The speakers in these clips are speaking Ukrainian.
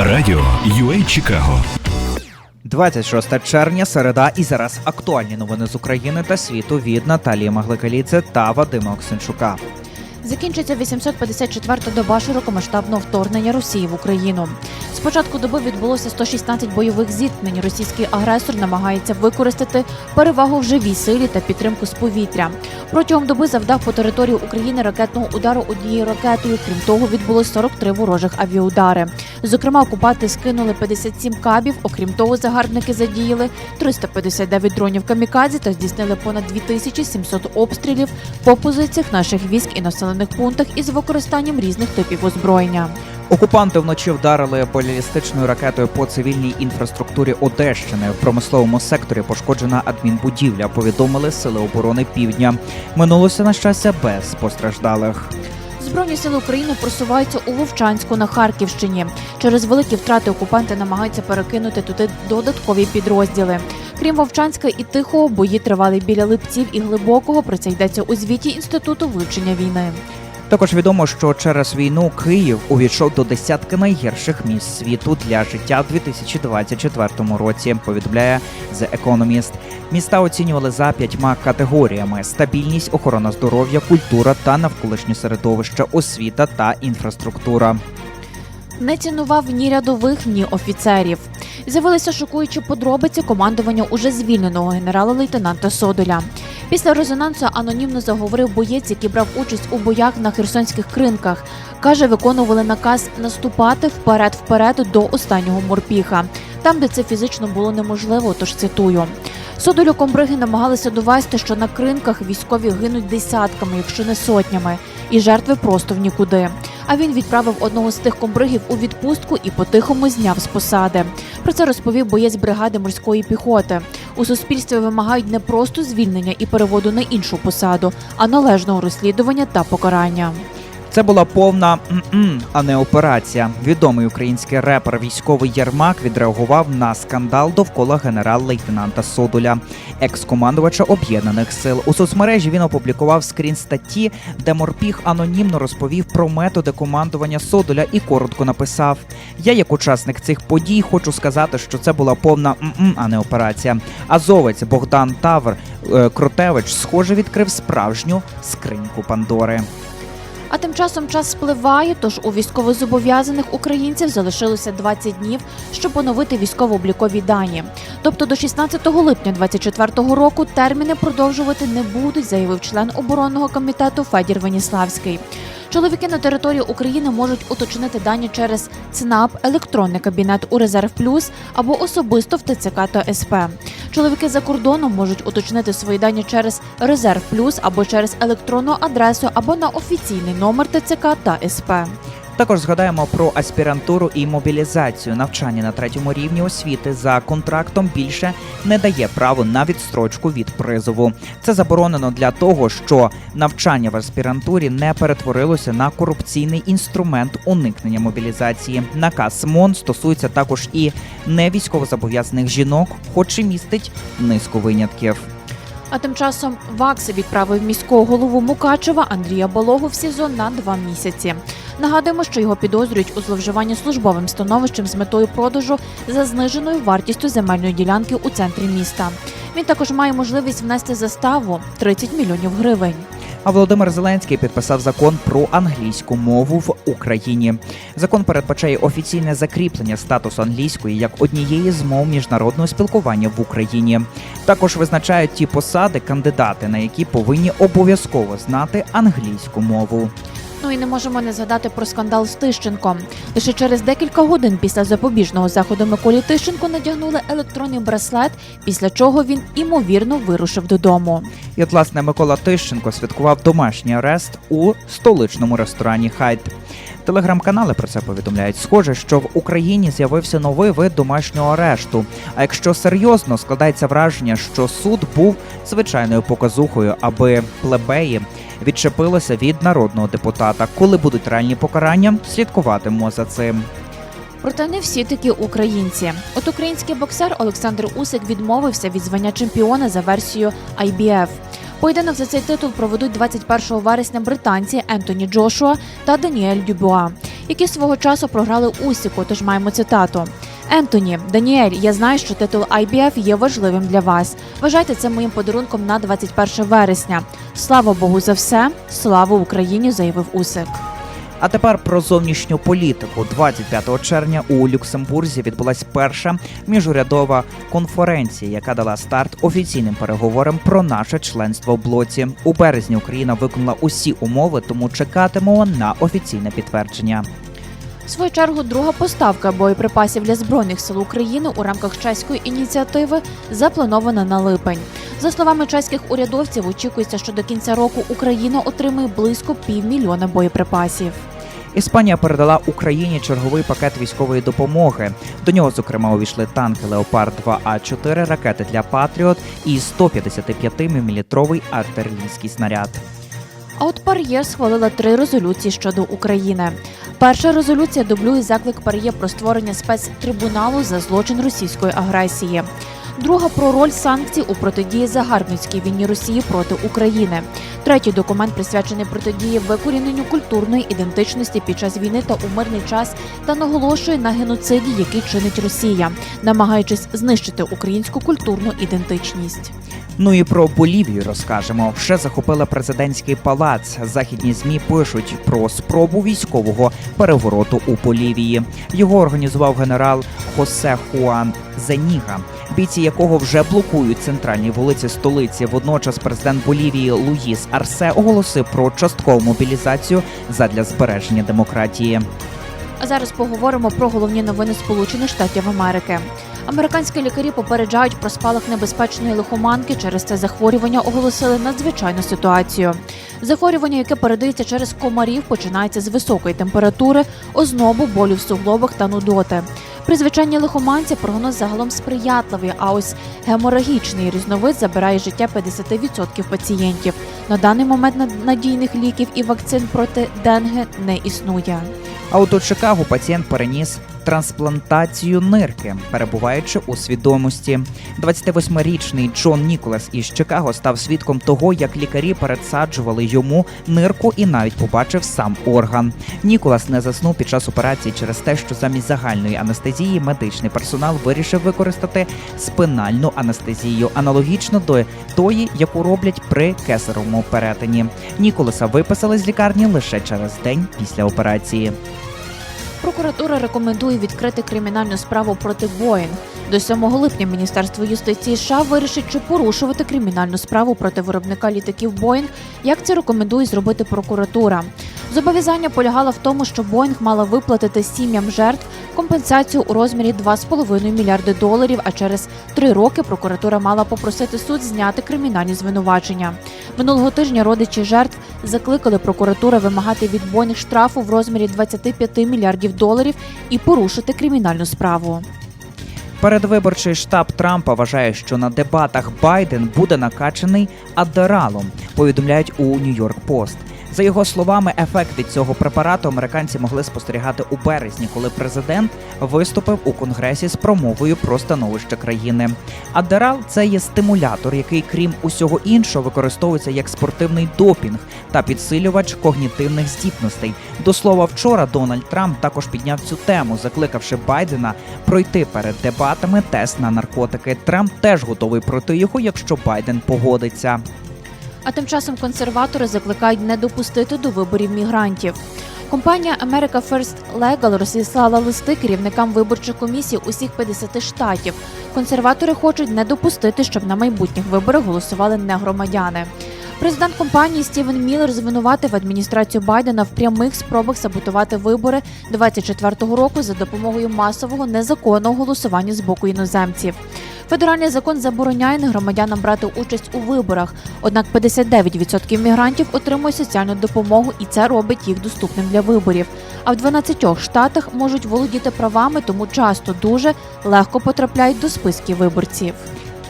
Радіо UA Чикаго 26 червня, середа, і зараз актуальні новини з України та світу від Наталії Магликаліце та Вадима Оксенчука. Закінчиться 854-та доба широкомасштабного вторгнення Росії в Україну. З початку доби відбулося 116 бойових зіткнень. Російський агресор намагається використати перевагу в живій силі та підтримку з повітря. Протягом доби завдав по території України ракетного удару однією ракетою. Крім того, відбулось 43 ворожих авіаудари. Зокрема, окупанти скинули 57 кабів. Окрім того, загарбники задіяли 359 дронів камікадзе та здійснили понад 2700 обстрілів по позиціях наших військ і населених пунктах із використанням різних типів озброєння. Окупанти вночі вдарили балістичною ракетою по цивільній інфраструктурі Одещини. В промисловому секторі пошкоджена адмінбудівля. Повідомили сили оборони Півдня. Минулося на щастя без постраждалих. Збройні сили України просуваються у Вовчанську на Харківщині. Через великі втрати окупанти намагаються перекинути туди додаткові підрозділи. Крім Вовчанська і Тихого, бої тривали біля Липців і Глибокого. Про це йдеться у звіті інституту вивчення війни. Також відомо, що через війну Київ увійшов до десятки найгірших міст світу для життя в 2024 році. Повідомляє The Economist. Міста оцінювали за п'ятьма категоріями: стабільність, охорона здоров'я, культура та навколишнє середовище, освіта та інфраструктура. Не цінував ні рядових, ні офіцерів. З'явилися шокуючі подробиці командування уже звільненого генерала-лейтенанта Содоля. Після резонансу анонімно заговорив боєць, який брав участь у боях на херсонських кринках. Каже, виконували наказ наступати вперед-вперед до останнього морпіха, там, де це фізично було неможливо. Тож цитую. Содолю комбриги намагалися довести, що на кринках військові гинуть десятками, якщо не сотнями, і жертви просто в нікуди. А він відправив одного з тих комбригів у відпустку і по-тихому зняв з посади. Про це розповів боєць бригади морської піхоти. У суспільстві вимагають не просто звільнення і переводу на іншу посаду, а належного розслідування та покарання. Це була повна м-м, а не операція. Відомий український репер військовий Єрмак відреагував на скандал довкола генерал-лейтенанта Содоля, екс-командувача об'єднаних сил. У соцмережі він опублікував скрін статті, де морпіг анонімно розповів про методи командування Содоля і коротко написав: Я, як учасник цих подій, хочу сказати, що це була повна м-м, а не операція. Азовець Богдан Тавр е, Кротевич, схоже, відкрив справжню скриньку Пандори. А тим часом час спливає, тож у військовозобов'язаних українців залишилося 20 днів, щоб поновити військово-облікові дані. Тобто до 16 липня 2024 року терміни продовжувати не будуть, заявив член оборонного комітету Федір Веніславський. Чоловіки на території України можуть уточнити дані через ЦНАП, електронний кабінет у Резерв Плюс або особисто в ТЦК та СП. Чоловіки за кордоном можуть уточнити свої дані через Резерв Плюс або через електронну адресу, або на офіційний номер ТЦК та СП. Також згадаємо про аспірантуру і мобілізацію. Навчання на третьому рівні освіти за контрактом більше не дає право на відстрочку від призову. Це заборонено для того, що навчання в аспірантурі не перетворилося на корупційний інструмент уникнення мобілізації. Наказ МОН стосується також і невійськовозобов'язаних жінок, хоч і містить низку винятків. А тим часом ВАКС відправив міського голову Мукачева Андрія Балогу в СІЗО на два місяці. Нагадуємо, що його підозрюють у зловживанні службовим становищем з метою продажу за зниженою вартістю земельної ділянки у центрі міста. Він також має можливість внести заставу 30 мільйонів гривень. А Володимир Зеленський підписав закон про англійську мову в Україні. Закон передбачає офіційне закріплення статусу англійської як однієї з мов міжнародного спілкування в Україні. Також визначають ті посади, кандидати, на які повинні обов'язково знати англійську мову. Ну і не можемо не згадати про скандал з Тищенком. Лише через декілька годин після запобіжного заходу Миколі Тищенко надягнули електронний браслет, після чого він імовірно вирушив додому. І от, власне, Микола Тищенко святкував домашній арест у столичному ресторані Хайт. Телеграм-канали про це повідомляють. Схоже, що в Україні з'явився новий вид домашнього арешту. А якщо серйозно складається враження, що суд був звичайною показухою, аби плебеї відчепилися від народного депутата. Коли будуть реальні покарання, слідкуватимемо за цим. Проте не всі такі українці. От український боксер Олександр Усик відмовився від звання чемпіона за версією IBF. Поєдинок за цей титул проведуть 21 вересня британці Ентоні Джошуа та Даніель Дюбуа. які свого часу програли Усіку. Тож маємо цитату. Ентоні, Даніель, я знаю, що титул IBF є важливим для вас. Вважайте це моїм подарунком на 21 вересня. Слава Богу за все, слава Україні, заявив Усик. А тепер про зовнішню політику. 25 червня у Люксембурзі відбулась перша міжурядова конференція, яка дала старт офіційним переговорам про наше членство в блоці. У березні Україна виконала усі умови, тому чекатимемо на офіційне підтвердження. В свою чергу, друга поставка боєприпасів для збройних сил України у рамках чеської ініціативи запланована на липень. За словами чеських урядовців, очікується, що до кінця року Україна отримає близько півмільйона боєприпасів. Іспанія передала Україні черговий пакет військової допомоги. До нього, зокрема, увійшли танки Леопард 2 А 4 ракети для Патріот і 155 мм артилерійський снаряд. А от Пар'є схвалила три резолюції щодо України. Перша резолюція дублює заклик Пар'є про створення спецтрибуналу за злочин російської агресії. Друга про роль санкцій у протидії загарбницькій війні Росії проти України. Третій документ присвячений протидії викоріненню культурної ідентичності під час війни та у мирний час та наголошує на геноциді, який чинить Росія, намагаючись знищити українську культурну ідентичність. Ну і про Болівію розкажемо. Вже захопили президентський палац. Західні змі пишуть про спробу військового перевороту у Болівії. Його організував генерал Хосе Хуан Зеніга, бійці якого вже блокують центральні вулиці столиці. Водночас президент Болівії Луїс Арсе оголосив про часткову мобілізацію задля збереження демократії. А зараз поговоримо про головні новини Сполучених Штатів Америки. Американські лікарі попереджають про спалах небезпечної лихоманки. Через це захворювання оголосили надзвичайну ситуацію. Захворювання, яке передається через комарів, починається з високої температури, ознобу, болю в суглобах та нудоти. При звичайній лихоманці прогноз загалом сприятливий, а ось геморагічний різновид забирає життя 50% пацієнтів. На даний момент над- надійних ліків і вакцин проти денге не існує. А от у Чикаго пацієнт переніс трансплантацію нирки, перебуваючи у свідомості. 28-річний Джон Ніколас із Чикаго став свідком того, як лікарі пересаджували йому нирку і навіть побачив сам орган. Ніколас не заснув під час операції через те, що замість загальної анестезії медичний персонал вирішив використати спинальну анестезію, аналогічно до тої, яку роблять при кесаровому перетині. Ніколаса виписали з лікарні лише через день після операції. Прокуратура рекомендує відкрити кримінальну справу проти Боїнг. До 7 липня Міністерство юстиції США вирішить, чи порушувати кримінальну справу проти виробника літаків Боїнг, як це рекомендує зробити прокуратура. Зобов'язання полягало в тому, що Боїнг мала виплатити сім'ям жертв компенсацію у розмірі 2,5 мільярди доларів. А через три роки прокуратура мала попросити суд зняти кримінальні звинувачення. Минулого тижня родичі жертв закликали прокуратуру вимагати від Боїнг штрафу в розмірі 25 мільярдів доларів і порушити кримінальну справу. Передвиборчий штаб Трампа вважає, що на дебатах Байден буде накачаний адералом. Повідомляють у Нью-Йорк Пост. За його словами, ефект від цього препарату американці могли спостерігати у березні, коли президент виступив у конгресі з промовою про становище країни. Адерал це є стимулятор, який, крім усього іншого, використовується як спортивний допінг та підсилювач когнітивних здібностей. До слова, вчора Дональд Трамп також підняв цю тему, закликавши Байдена пройти перед дебатами тест на наркотики. Трамп теж готовий пройти його, якщо Байден погодиться. А тим часом консерватори закликають не допустити до виборів мігрантів. Компанія America First Legal розіслала листи керівникам виборчих комісій усіх 50 штатів. Консерватори хочуть не допустити, щоб на майбутніх виборах голосували не громадяни. Президент компанії Стівен Міллер звинуватив адміністрацію Байдена в прямих спробах саботувати вибори 24-го року за допомогою масового незаконного голосування з боку іноземців. Федеральний закон забороняє негромадянам брати участь у виборах. Однак 59% мігрантів отримують соціальну допомогу, і це робить їх доступним для виборів. А в 12 штатах можуть володіти правами, тому часто дуже легко потрапляють до списків виборців.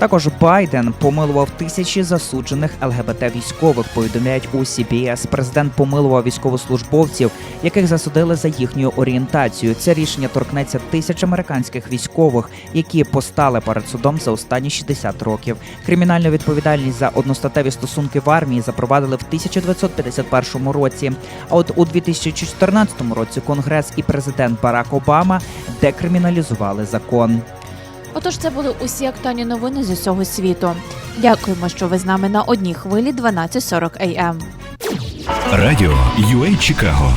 Також Байден помилував тисячі засуджених ЛГБТ військових. Повідомляють у CBS. Президент помилував військовослужбовців, яких засудили за їхньою орієнтацією. Це рішення торкнеться тисяч американських військових, які постали перед судом за останні 60 років. Кримінальну відповідальність за одностатеві стосунки в армії запровадили в 1951 році. А от у 2014 році Конгрес і президент Барак Обама декриміналізували закон. Отож, це були усі актуальні новини з усього світу. Дякуємо, що ви з нами на одній хвилі 12.40 AM. Радіо UA Чикаго